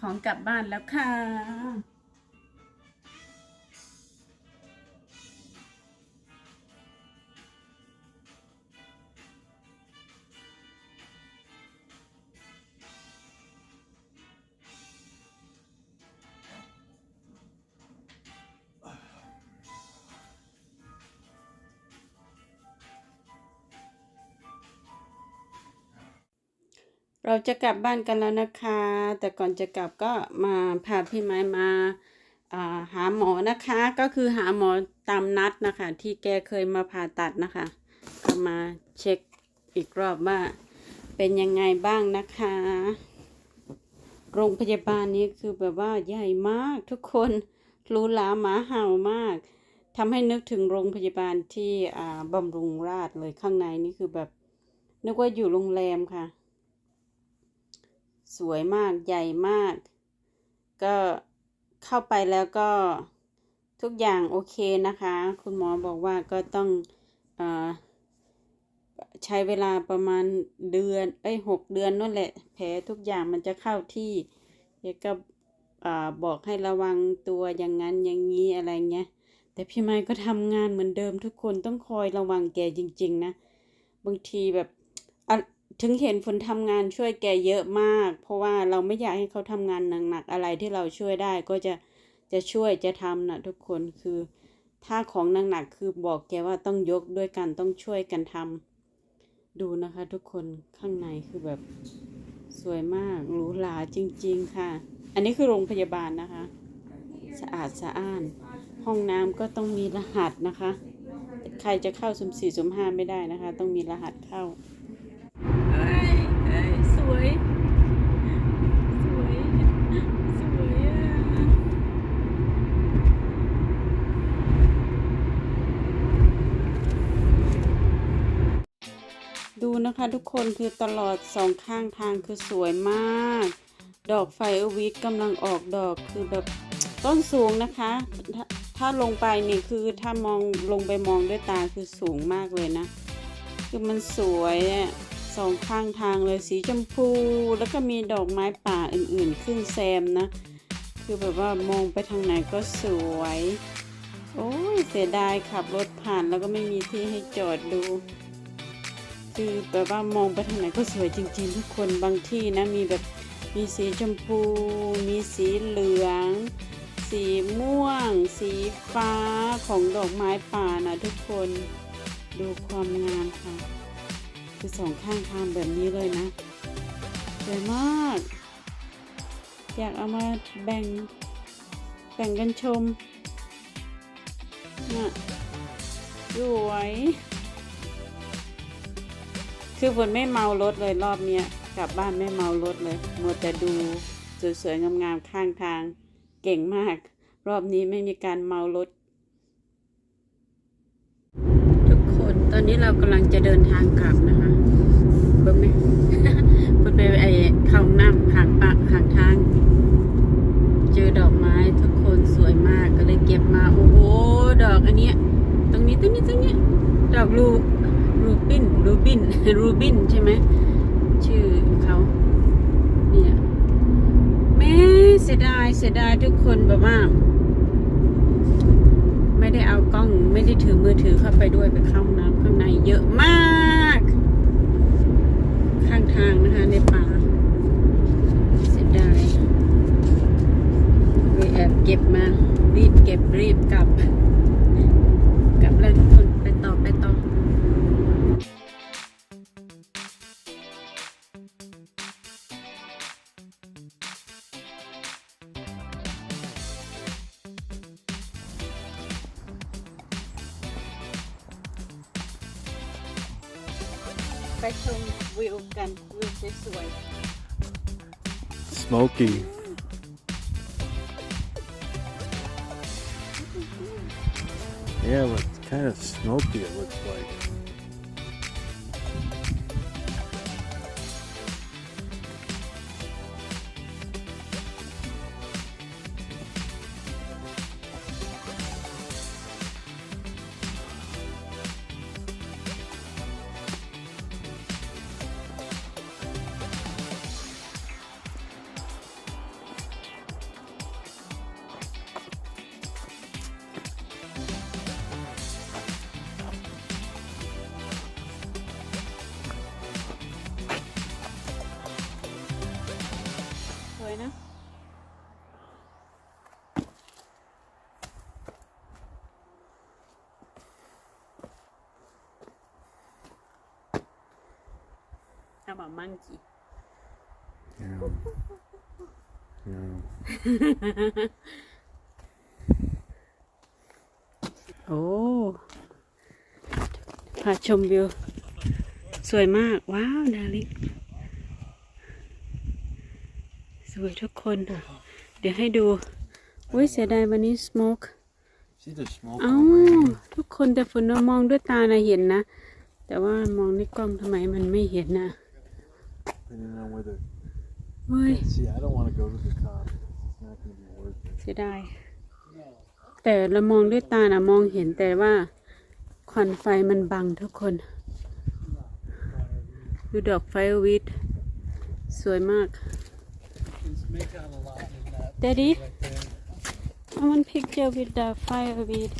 ของกลับบ้านแล้วค่ะ เราจะกลับบ้านกันแล้วนะคะ แต่ก่อนจะกลับก็มาพาพี่ไม้มาาหาหมอนะคะ ก็คือหาหมอตามนัดนะคะ ที่แกเคยมาผ่าตัดนะคะ ก็มาเช็คอีกรอบว่าเป็นยังไงบ้างนะคะ โรงพยาบาลนี้คือแบบว่าใหญ่มากทุกคนหรูหราหมาเห่ามากทำให้นึกถึงโรงพยาบาลที่อ่าบำรุงราษฎร์เลยข้างในนี่คือแบบนึกว่าอยู่โรงแรมค่ะ สวยมากใหญ่มาก ก็เข้าไปแล้วก็ทุกอย่างโอเคนะคะ คุณหมอบอกว่าก็ต้องอใช้เวลาประมาณเดือน เอ้ยหกเดือนนั่นแหละ แผลทุกอย่างมันจะเข้าที่เด็กก็อ่าบอกให้ระวังตัวอย่างนั้นอย่างนี้อะไรเงี้ย แต่พี่ไม้ก็ทำงานเหมือนเดิมทุกคนต้องคอยระวังแกจริง ๆ นะ บางทีแบบอะ ถึงเห็นฝนทำงานช่วยแกเยอะมาก เพราะว่าเราไม่อยากให้เขาทำงานหนักๆอะไรที่เราช่วยได้ก็จะจะช่วยจะทำนะทุกคนคือถ้าของหนักๆคือบอกแกว่าต้องยกด้วยกันต้องช่วยกันทำดูนะคะ ทุกคนข้างในคือแบบสวยมากหรูหราจริง ๆ ค่ะ อันนี้คือโรงพยาบาลนะคะ สะอาดสะอ้าน ห้องน้ำก็ต้องมีรหัสนะคะ ใครจะเข้าสุ่มสี่สุ่มห้าไม่ได้นะคะ ต้องมีรหัสเข้า วย สวย สวยอะดูนะคะทุกคนคือตลอดสองข้างทางคือสวยมาก ดอกไฟอวิทกำลังออกดอกคือแบบต้นสูงนะคะ ถ้าถ้าลงไปนี่คือถ้ามองลงไปมองด้วยตาคือสูงมากเลยนะ คือมันสวยอะ สองข้างทางเลยสีชมพู แล้วก็มีดอกไม้ป่าอื่นๆ ขึ้นแซมนะ คือแบบว่ามองไปทางไหนก็สวย โอ้ยเสียดายขับรถผ่านแล้วก็ไม่มีที่ให้จอดดู คือแบบว่ามองไปทางไหนก็สวยจริงๆทุกคนบางที่นะมีแบบมีสีชมพู มีสีเหลือง สีม่วง สีฟ้าของดอกไม้ป่านะทุกคนดูความงามค่ะ คือสองข้างทางแบบนี้เลยนะสวยมาก อยากเอามาแบ่ง แบ่งกันชมนะสวย คือฝนไม่เมารถเลยรอบเนี้ยกลับบ้านไม่เมารถเลยมัวแต่ดูสวยๆงามๆข้างทาง เก่งมาก รอบนี้ไม่มีการเมารถ ทุกคนต อนนี้เรากำลังจะเดินทางกลับนะคะเบิ่งไหมเพิ่นไปไอ้เข้างน้ำข้างปากข้างทาง เจอดอกไม้ทุกคนสวยมากก็เลยเก็บมา โอ้โห ดอกอันเนี้ย ตรงนี้ตรงนี้ตรงนี้ ดอกรูรูบิน รูบิน รูบินใช่ไหม ชื่อเขาเนี่ยแม่เสียดายเสียดายทุกคนแบบว่าไม่ได้เอากล้องไม่ได้ถือมือถือเข้าไปด้วยไปเข้าห้องน้ำ ในเยอะมาก ข้างทางนะคะในป่าเสียดายเลยแอบเก็บมา รีบเก็บรีบกลับ กลับแลยทุกคนไป ไปชมวิวกันวิวสวย Smoky. Yeah, but kind of smoky it looks like. วยนะ How about monkey? Yeah. Yeah. โอ้พาชมวิว สวยมาก ว้าว ดาริก สวยทุกคนเดี๋ยวให้ดู อุ้ยเสียดายวันนี้สโมก See the smoke เอ้า already? ทุกคนแต่ฝนเรามองด้วยตานะเห็นนะ แต่ว่ามองในกล้องทำไมมันไม่เห็นนะ Depending on whether. เฮ้ย See, I don't want to go to the top. It's not going to be worth it. เสียดาย แต่เรามองด้วยตานะมองเห็นแต่ว่า ควันไฟมันบังทุกคน ดูดอกไฟวิทสวยมาก Daddy I want picture with the fireweed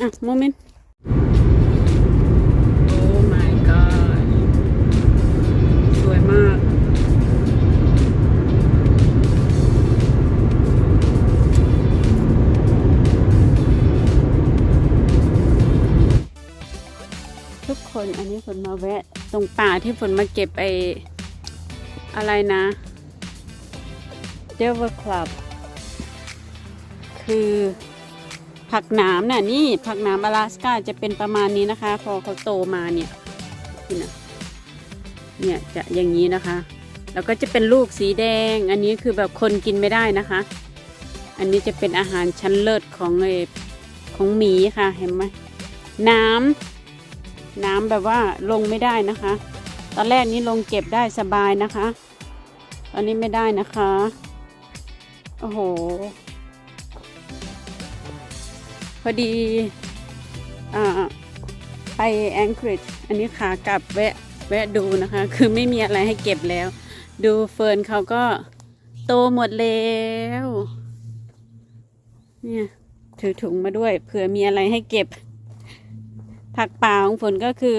อะ moment Oh my god สวยมาก ทุกคนอันนี้ฝนมาแวะ ตรงป่าที่ฝนมาเก็บไออะไรนะเดว l Club คือผักหนามน่ะนี่ผักหนามอลาสกาจะเป็นประมาณนี้นะคะ พอเขาโตมาเนี่ยนี่นะเนี่ยจะอย่างนี้นะคะ แล้วก็จะเป็นลูกสีแดง อันนี้คือแบบคนกินไม่ได้นะคะ อันนี้จะเป็นอาหารชั้นเลิศของไอของหมีค่ะเห็นไหมน้ำ น้ำแบบว่าลงไม่ได้นะคะ ตอนแรกนี้ลงเก็บได้สบายนะคะ ตอนนี้ไม่ได้นะคะ โอ้โห พอดีอไปแองกฤษอันนี้ขากลับแวะแวะดูนะคะ คือไม่มีอะไรให้เก็บแล้ว ดูเฟิร์นเขาก็โตหมดแล้ว เนี่ย ถือถุงมาด้วยเผื่อมีอะไรให้เก็บ ผักป่าของฝนก็คือ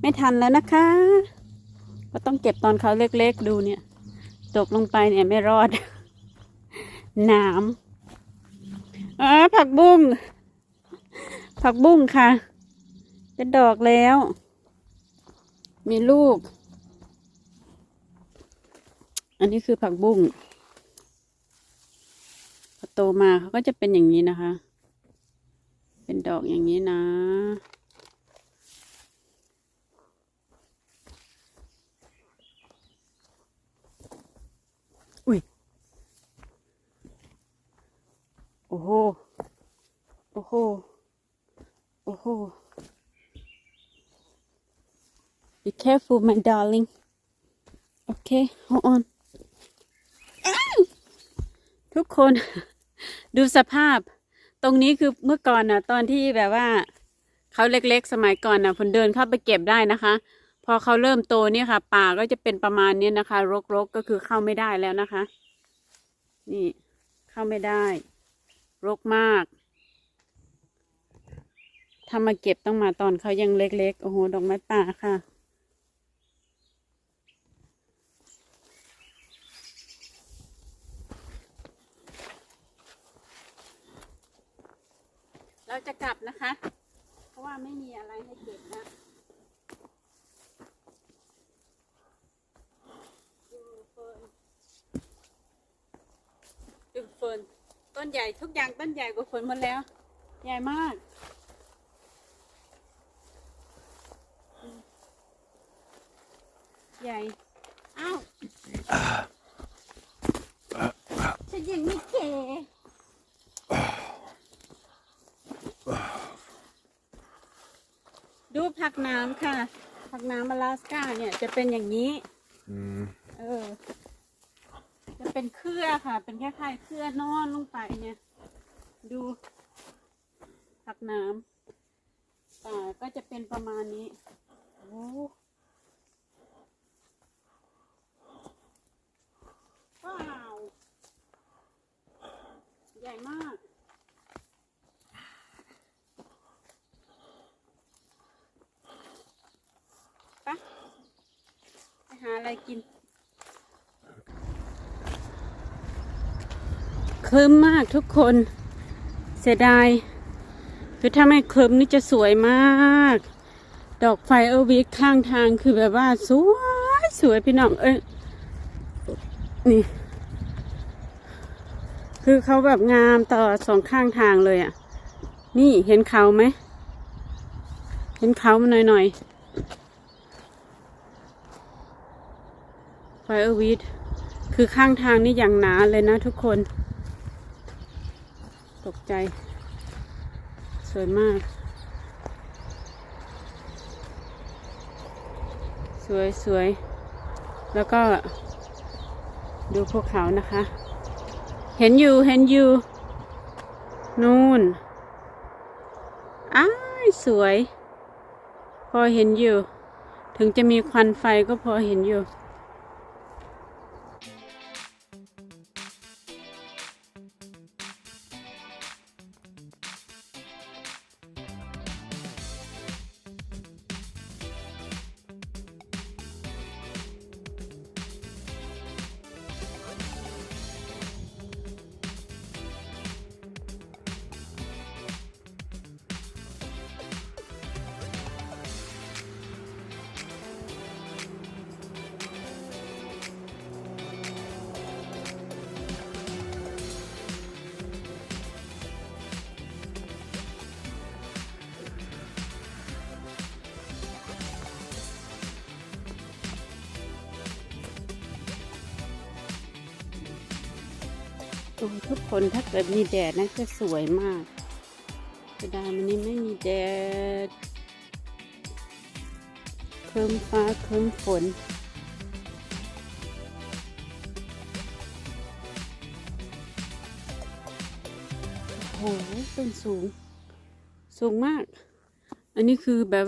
ไม่ทันแล้วนะคะ ก็ต้องเก็บตอนเขาเล็กๆดูเนี่ย ตกลงไปเนี่ยไม่รอดหนามอ๋อผักบุ้ง ผักบุ้งค่ะเป็นดอกแล้ว มีลูก อันนี้คือผักบุ้งพอโตมาเขาก็จะเป็นอย่างนี้นะคะ เป็นดอกอย่างนี้นะอุ้ยโอ้โหโอ้โหโอ้โห Be careful my darling Okay hold on อ้าวทุกคน ดูสภาพ ตรงนี้คือเมื่อก่อนนะตอนที่แบบว่าเขาเล็กๆ สมัยก่อนนะฝนเดินเข้าไปเก็บได้นะคะ พอเขาเริ่มโตเนี่ยค่ะ ป่าก็จะเป็นประมาณนี้นะคะ รกๆก็คือเข้าไม่ได้แล้วนะคะ นี่เข้าไม่ได้ รกมากถ้ามาเก็บต้องมาตอนเขายังเล็กๆ โอ้โห ดอกไม้ป่าค่ะ เราจะกลับนะคะ เพราะว่าไม่มีอะไรให้เก็บนะดูเฟิร์นดูเฟิร์นต้นใหญ่ทุกอย่างต้นใหญ่กว่าเฟิร์นหมดแล้ว ใหญ่มากใหญ่ อ้าวฉันยังไม่เก๋ดู ผักน้ำค่ะ ผักน้ำอลาสกาเนี่ยจะเป็นอย่างนี้ Mm. เออ จะเป็นเครือค่ะ เป็นแค่ไข่เครือนอนลงไปเนี่ย ดู ผักน้ำป่าก็จะเป็นประมาณนี้โอ้ว้าว ใหญ่มากไป หาอะไร กินคลึ้มมากทุกคน เสียดายคือถ้าไม่คลึ้มนี่จะสวยมาก ดอกไฟเออวิกข้างทางคือแบบว่าสวยสวยพี่น้องเอ้ยนี่ คือเขาแบบงามต่อสองข้างทางเลยอะ่ะ นี่เห็นเขาไหม เห็นเขามาหน่อยห ไฟเออร์วิกคือข้างทางนี่อย่างหนาเลยนะทุกคน ตกใจ สวยมาก สวยสวย แล้วก็ ดูพวกเขานะคะ เห็นอยู่ เห็นอยู่ นู่นอ้ายสวย พอเห็นอยู่ ถึงจะมีควันไฟก็พอเห็นอยู่ ทุกคนถ้าเกิดมีแดดนะจะสวยมากจะได้มันนี้ไม่มีแดดครึ้มฟ้าครึ้มฝนโอ้โหต้นสูง สูงมาก อันนี้คือแบบ